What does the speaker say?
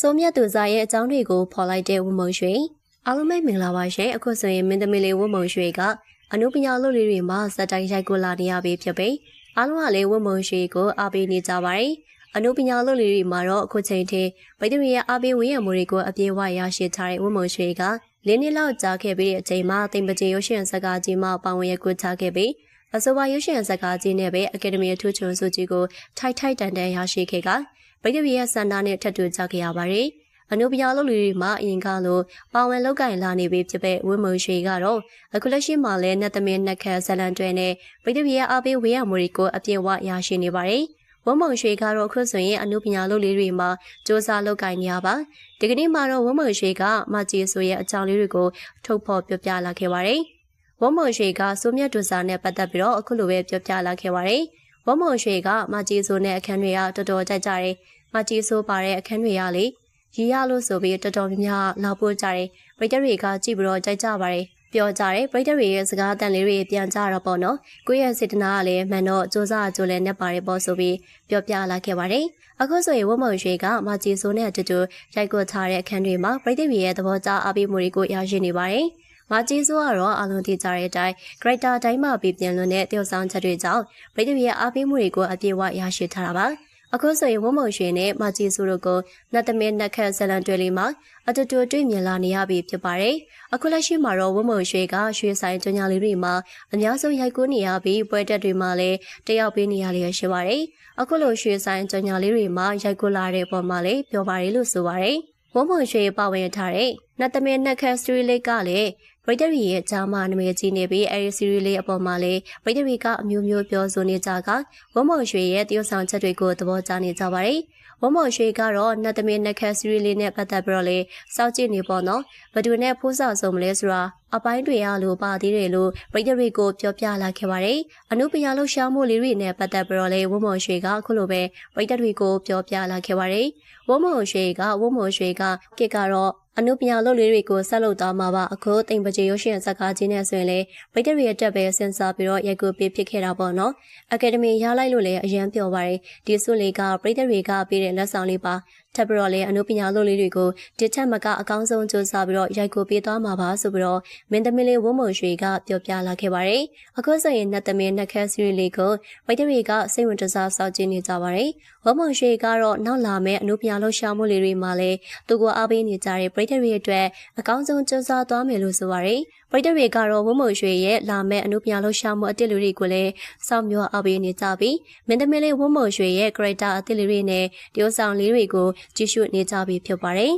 ဆိုမြတ်သူစားရဲ့အကြောင်းတွေကိုဖော်လိုက်တဲ့ဝမုံရွှေအားလုံးပဲမင်္ဂလာပါရှင်အခုဆိုရင်မင်းသမီးလေးဝမုံရွှေကအနုပညာလုပ်လေးတွေမှာစက်တိုင်းရိုက်ကိုလာနေရပြီဖြစ်ပြီးအားလုံးကလည်းဝမုံရွှေကိုအားပေးနေကြပါတယ်အနုပညာလုပ်လေးတွေမှာတော့အခုချိန်ထိဗိတ္တရီရဲ့အားပေးဝင်ရမှုတွေကိုအပြည့်အဝရရှိထားတဲ့ဝမုံရွှေကလင်းနှစ်လောက်ကြာခဲ့ပြီးတဲ့အချိန်မှာတင်ပကျေရုပ်ရှင်ဇာတ်ကားကြီးမှာပါဝင်ရကူချခဲ့ပြီးအဆိုပါရုပ်ရှင်ဇာတ်ကားကြီးနဲ့ပဲအကယ်ဒမီအထူးချွန်စုကြီးကိုထိုက်ထိုက်တန်တန်ရရှိခဲ့က ဗိတ္တရီရဲ့စန္ဒာနဲ့ထပ်တူကြခဲ့ရပါတယ်။အနုပညာလုပ်လူတွေမှာအရင်ကလိုပါဝင်လောက်ကင်လာနေပြီဖြစ်တဲ့ဝင်းမုံရွှေကတော့အခုလက်ရှိမှာလည်းနတ်သမင်းနက်ခတ်ဇလန်တွဲနဲ့ဗိတ္တရီရဲ့အားပေးဝေးရမှုတွေကိုအပြည့်အဝရရှိနေပါတယ်။ဝင်းမုံရွှေကတော့အခုဆိုရင်အနုပညာလုပ်လေးတွေမှာစ조사လောက်ကင်နေရပါ။ဒီကနေ့မှာတော့ဝင်းမုံရွှေကမကြီးဆိုရဲ့အကြောင်းလေးတွေကိုထုတ်ဖော်ပြောပြလာခဲ့ပါတယ်။ဝင်းမုံရွှေကစိုးမြတ်ဒူစာနဲ့ပတ်သက်ပြီးတော့အခုလိုပဲပြောပြလာခဲ့ပါတယ်။ ဝင်းမုံရွှေကမကြီးဆိုနဲ့အခန်းတွေကတော်တော်ကြိုက်ကြတယ်။မကြီးဆိုပါတဲ့အခန်းတွေကလေရီရလို့ဆိုပြီးတော်တော်များများလောက်ပို့ကြတယ်ပရိသတ်တွေကကြည့်ပြီးတော့ကြိုက်ကြပါတယ်ပြောကြတယ်ပရိသတ်တွေရဲ့စကားတန်လေးတွေပြန်ကြတော့ပေါ့နော်ကိုယ့်ရဲ့စေတနာကလည်းမှန်တော့စူးစမ်းကြိုးလဲနေပါတယ်ပေါ့ဆိုပြီးပြောပြလာခဲ့ပါတယ်အခုဆိုရင်ဝမုံရွှေကမကြီးစိုးနဲ့အတူတူရိုက်ကွက်ထားတဲ့အခန်းတွေမှာပရိသတ်တွေရဲ့သဘောကျအားပေးမှုတွေကိုရရှိနေပါတယ် မကြီးစိုးကတော့အလုံးတည်ကြတဲ့အတိုင်း character တိုင်းမှာပြပြန်လွန်တဲ့တယောက်ဆောင်ချက်တွေကြောင့်ပရိသတ်ရဲ့အားပေးမှုတွေကိုအပြည့်အဝရရှိထားတာပါအခုဆိုရင်ဝမုံရွှေနဲ့မကြီးစုတို့ကိုနတ်သမင်းနတ်ခတ်ဇလန်တွဲလေးမှာအတူတူတွေ့မြင်လာနေရပြီဖြစ်ပါတယ်။အခုလက်ရှိမှာတော့ဝမုံရွှေကရွှေဆိုင်ကျွညာလေးတွေမှာအများဆုံးရိုက်ကူးနေရပြီးပွဲတက်တွေမှာလည်းတယောက်ပေးနေရလျက်ရှိပါတယ်။အခုလိုရွှေဆိုင်ကျွညာလေးတွေမှာရိုက်ကူးလာတဲ့ပုံမှာလည်းပြောပါတယ်လို့ဆိုပါတယ်။ဝမုံရွှေပါဝင်ထားတဲ့နတ်သမင်းနတ်ခတ်စထရီလေးကလည်း ပရိသတ်တွေရဲ့ကြားမှာနာမည်ကြီးနေပြီးအဲဒီစီရီလေးအပေါ်မှာလည်းပရိသတ်တွေကအမျိုးမျိုးပြောဆိုနေကြကဝမုံရွှေရဲ့တရုတ်ဆောင်ချက်တွေကိုသဘောကျနေကြပါတယ်။ဝမုံရွှေကတော့နတ်သမီးနက်ခတ်စီရီလေးနဲ့ပတ်သက်ပြီးတော့လေစောင့်ကြည့်နေပေါ့နော်။ဘယ်သူနဲ့ဖိုးဆောက်ဆုံးမလဲဆိုတာအပိုင်းတွေရလို့ပါသေးတယ်လို့ပရိသတ်တွေကိုပြောပြလာခဲ့ပါတယ်။အနုပညာလှရှားမှုလေးတွေနဲ့ပတ်သက်ပြီးတော့လေဝမုံရွှေကအခုလိုပဲပရိသတ်တွေကိုပြောပြလာခဲ့ပါတယ်။ဝမုံရွှေကဝမုံရွှေကကစ်ကတော့ အနုပညာလုပ်လေးတွေကိုဆက်လုပ်သွားမှာပါအခုတိမ်ပကြေရုပ်ရှင်ဇာတ်ကားကြီးနဲ့ဆိုရင်လေဗိတ္တရီရဲ့တက်ပဲစဉ်းစားပြီးတော့ရိုက်ကူပေးဖြစ်ခဲ့တာပေါ့နော်အကယ်ဒမီရလိုက်လို့လည်းအရန်ပြောပါတယ်ဒီဆုလေးကဗိတ္တရီကပေးတဲ့လက်ဆောင်လေးပါ ထပ်ပြီးတော့လည်းအနုပညာလုပ်လေးတွေကိုဒီထက်မကအကောင်းဆုံးစူးစမ်းပြီးတော့ရိုက်ကူပေးသွားမှာပါဆိုပြီးတော့မင်းသမီးလေးဝုံမုံရွှေကပြောပြလာခဲ့ပါတယ်အခုဆိုရင်နတ်သမီးနတ်ခတ်စီရီလေးကိုဗိတ္တရီကစိတ်ဝင်တစားစောင့်ကြည့်နေကြပါတယ်ဝုံမုံရွှေကတော့နောက်လာမယ့်အနုပညာလှရှာမှုလေးတွေမှာလည်းသူကိုအားပေးနေကြတဲ့ဗိတ္တရီအတွက်အကောင်းဆုံးစူးစမ်းသွားမယ်လို့ဆိုပါတယ်ပရိသတ်တွေကတော့ဝုံမုံရွှေရဲ့လာမဲ့အနုပညာလှရှာမှုအတစ်လူတွေကိုလည်းစောင့်မျှော်အားပေးနေကြပြီးမင်းသမီးလေးဝုံမုံရွှေရဲ့ character အတစ်လူတွေနဲ့တရုတ်ဆောင်လေးတွေကိုကြည့်ရှုနေကြပြီဖြစ်ပါတယ်